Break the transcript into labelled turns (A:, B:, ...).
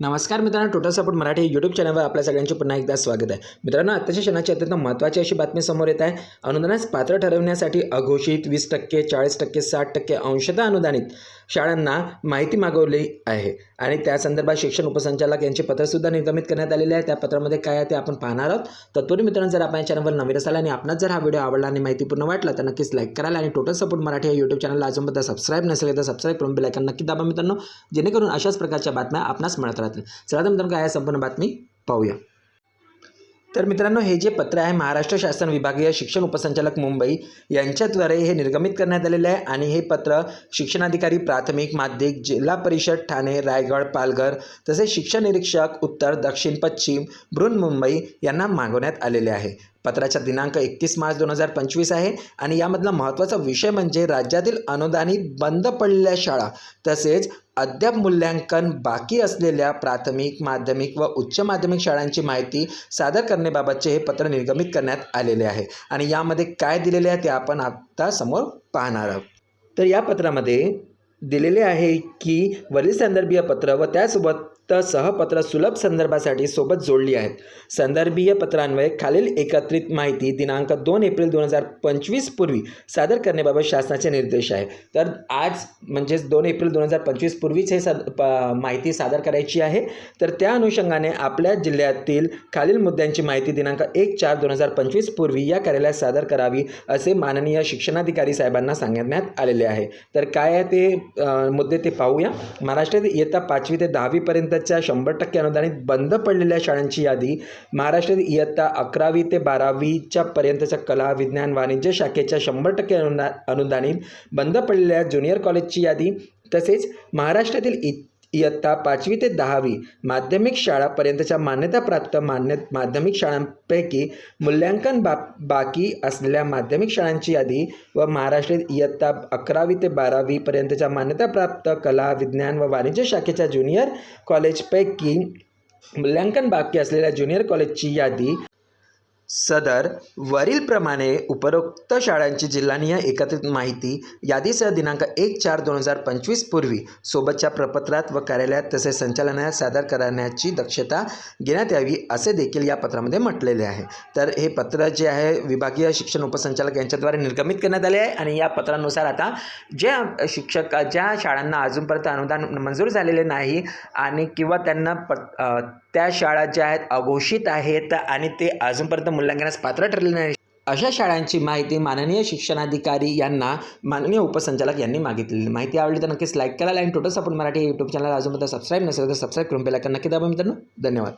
A: नमस्कार मित्रांनो total support Marathi YouTube चॅनलवर आपल्या सगळ्यांचे पुन्हा एकदा स्वागत आहे. मित्रांनो आत्ताच्या क्षणाची अत्यंत महत्त्वाची अशी बातमी समोर येत आहे. अनुदानास पात्र ठरवण्यासाठी अघोषित वीस टक्के चाळीस टक्के साठ टक्के अंशतः अनुदानित. शाळांना माहिती मागवली आहे. आणि त्या संदर्भात शिक्षण उपसंचालक यांचे पत्रसुद्धा निर्गमित करण्यात आलेले आहे. त्या पत्रामध्ये काय आहे ते आपण पाहणार आहोत. तत्पूर्वी मित्रांनो जर आपण या चॅनलवर नवीन असाल आणि आपणास जर हा व्हिडिओ आवडला आणि माहितीपूर्ण वाटला तर नक्कीच लाईक कराल आणि टोटल सपोर्ट मराठी या यूट्यूब चॅनलला अजूनपर्यंत सबस्क्राईब नसेल तर सबस्क्राईब करून बेलायकन नक्की दाबा मित्रांनो. जेणेकरून अशाच प्रकारच्या बातम्या आपणास मिळत राहतील. चला तर मित्रांनो काय आहे संपूर्ण बातमी पाहूया. तर मित्रांनो हे जे पत्र आहे महाराष्ट्र शासन विभागीय शिक्षण उपसंचालक मुंबई यांच्याद्वारे हे निर्गमित करण्यात आलेले आहे आणि हे पत्र शिक्षणाधिकारी प्राथमिक माध्यमिक जिल्हा परिषद ठाणे रायगड पालघर तसेच शिक्षण निरीक्षक उत्तर दक्षिण पश्चिम बृहन्मुंबई यांना मागवण्यात आलेले आहे. पत्राचा दिनांक एकतीस मार्च दोन हजार पंचवीस आहे. आणि यामधला महत्त्वाचा विषय म्हणजे राज्यातील अनुदानित बंद पडलेल्या शाळा तसेच अद्याप मूल्यांकन बाकी असलेल्या प्राथमिक माध्यमिक व उच्च माध्यमिक शाळांची माहिती सादर करण्याबाबतचे हे पत्र निर्गमित करण्यात आलेले आहे. आणि यामध्ये काय दिलेले आहे ते आपण आत्ता समोर पाहणार आहोत. तर या पत्रामध्ये दिलेले आहे की वरील संदर्भीय पत्र व त्यासोबत सहपत्र सुलभ संदर्भासाठी सोबत जोडली आहेत. संदर्भीय पत्रान्वये खालील एकत्रित माहिती दिनांक दोन एप्रिल दोन हजार पंचवीस पूर्वी सादर करण्याबाबत शासनाचे निर्देश आहे. तर आज म्हणजेच दोन एप्रिल दोन हजार पंचवीस पूर्वीच हे सद प माहिती सादर करायची आहे. तर त्या अनुषंगाने आपल्या जिल्ह्यातील खालील मुद्द्यांची माहिती दिनांक एक चार दोन हजार पंचवीस पूर्वी या कार्यालयात सादर करावी असे माननीय शिक्षणाधिकारी साहेबांना सांगण्यात आलेले आहे. तर काय आहे ते मुद्दे ते पाहूया. महाराष्ट्रात इयत्ता पाचवी ते दहावीपर्यंतच्या शंभर टक्के अनुदानित बंद पडलेल्या शाळांची यादी महाराष्ट्रात इयत्ता अकरावी ते बारावीच्या पर्यंतच्या कला विज्ञान वाणिज्य शाखेच्या शंभर टक्के अनुदा अनुदानित बंद पडलेल्या ज्युनियर कॉलेजची यादी तसेच महाराष्ट्रातील इ इयत्ता पाचवी ते दहावी माध्यमिक शाळापर्यंतच्या मान्यताप्राप्त मान्य माध्यमिक शाळांपैकी मूल्यांकन बा बाकी असलेल्या माध्यमिक शाळांची यादी व महाराष्ट्रात इयत्ता अकरावी ते बारावीपर्यंतच्या मान्यताप्राप्त कला विज्ञान व वाणिज्य शाखेच्या ज्युनियर कॉलेजपैकी मूल्यांकन बाकी असलेल्या ज्युनियर कॉलेजची यादी सदर वरीलप्रमाणे उपरोक्त शाळांची जिल्हानिय एकत्रित माहिती यादीसह दिनांक एक चार दोन हजार पंचवीस पूर्वी सोबतच्या प्रपत्रात व कार्यालयात तसेच संचालनालयात सादर करण्याची दक्षता घेण्यात यावी असे देखील या पत्रामध्ये म्हटलेले आहे. तर हे पत्र जे आहे विभागीय शिक्षण उपसंचालक यांच्याद्वारे निर्गमित करण्यात आले आहे आणि या पत्रानुसार आता ज्या शिक्षक ज्या शाळांना अजूनपर्यंत अनुदान मंजूर झालेले नाही आणि किंवा त्यांना प त्या शाळा ज्या आहेत अघोषित आहेत आणि ते अजूनपर्यंत मूल्यांकनास पात्र ठरलेले नाही. अशा शाळांची माहिती माननीय शिक्षणाधिकारी यांना माननीय उपसंचालक यांनी मागितलेली माहिती आवडली तर नक्कीच लाईक करा. आणि total support Marathi YouTube channel अजून सबस्क्राईब नसेल तर सबस्क्राईब करून बेलायकन नक्की दाबा मित्रांनो. धन्यवाद.